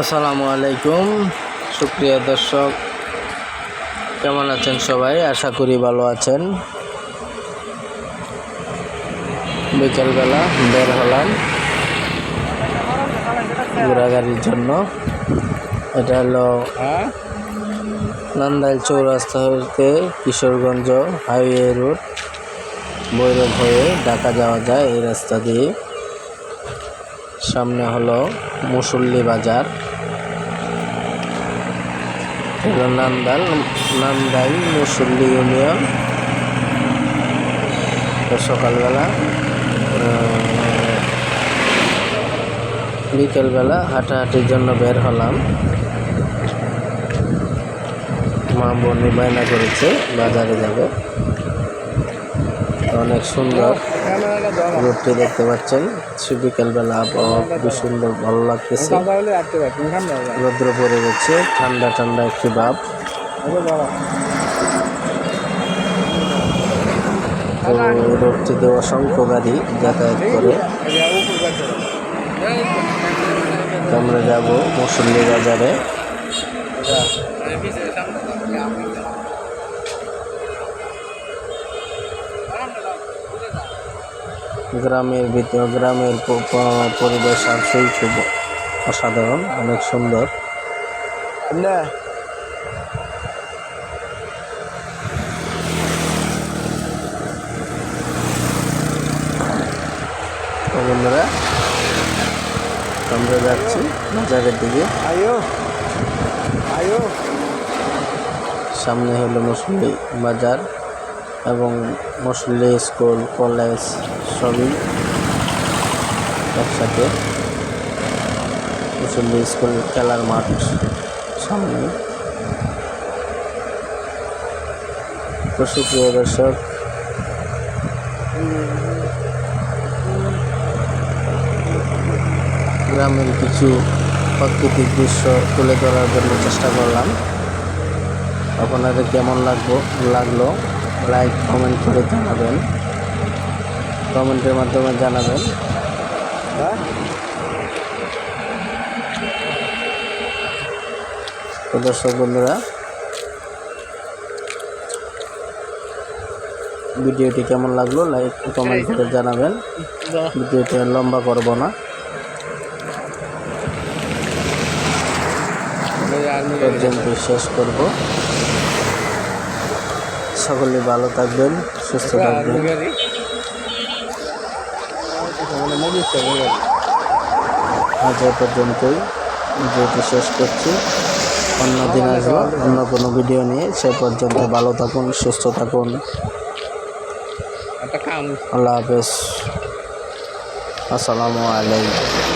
আসসালামু আলাইকুম। সুপ্রিয় দর্শক কেমন আছেন সবাই? আশা করি ভালো আছেন। বিকেলবেলা বের হলাম ঘোরাঘুরির জন্য। এটা হলো নান্দাইল চৌরাস্তা হতে কিশোরগঞ্জ হাইওয়ে রোড ভৈরব হয়ে ঢাকা যাওয়া যায় এই রাস্তা দিয়ে। সামনে হলো মুসল্লি বাজার। হলো নান্দাল, নান্দাইল মুসল্লি ইউনিয়ন। সকালবেলা বিকেলবেলা হাঁটাহাঁটির জন্য বের হলাম। মা বনি বায়না করেছে, বাজারে যাবে। অনেক সুন্দর রোডটি দেখতে পাচ্ছেন। বিকেলবেলা আবহাওয়া খুবই সুন্দর, ভালো লাগতেছে। রৌদ্র পড়ে গেছে, ঠান্ডা ঠান্ডা একটি ভাব। রোডটিতে অসংখ্য গাড়ি যাতায়াত করে। আমরা যাব মুসল্লি বাজারে। গ্রামের ভিতর গ্রামের পরিবেশ আর সেই খুব অসাধারণ অনেক সুন্দর। তো বন্ধুরা আমরা যাচ্ছি বাজারের দিকে। আয়ো আয়ো। সামনে হলো মুসল্লি বাজার এবং মুসল্লি স্কুল কলেজ। সবই একসাথে। মুসল্লি স্কুল খেলার মাঠ সামনে। তো সুপ্রিয় দর্শক গ্রামের কিছু প্রাকৃতিক দৃশ্য তুলে ধরার জন্য চেষ্টা করলাম। আপনাদের কেমন লাগবো লাগল লাইক কমেন্ট করে জানাবেন। কমেন্টের মাধ্যমে জানাবেন। হ্যাঁ? দর্শক বন্ধুরা, ভিডিওটি কেমন লাগল লাইক, কমেন্ট করে জানাবেন। ভিডিওটি লম্বা করব না। পর্যন্ত শেষ করব। সকলে ভালো থাকবেন, সুস্থ থাকবেন। আজ এ পর্যন্তই। যেহেতু শেষ করছি। অন্য দিন আসব অন্য কোনো ভিডিও নিয়ে। সে পর্যন্ত ভালো থাকুন সুস্থ থাকুন। আল্লাহ হাফেজ। আসসালামু আলাইকুম।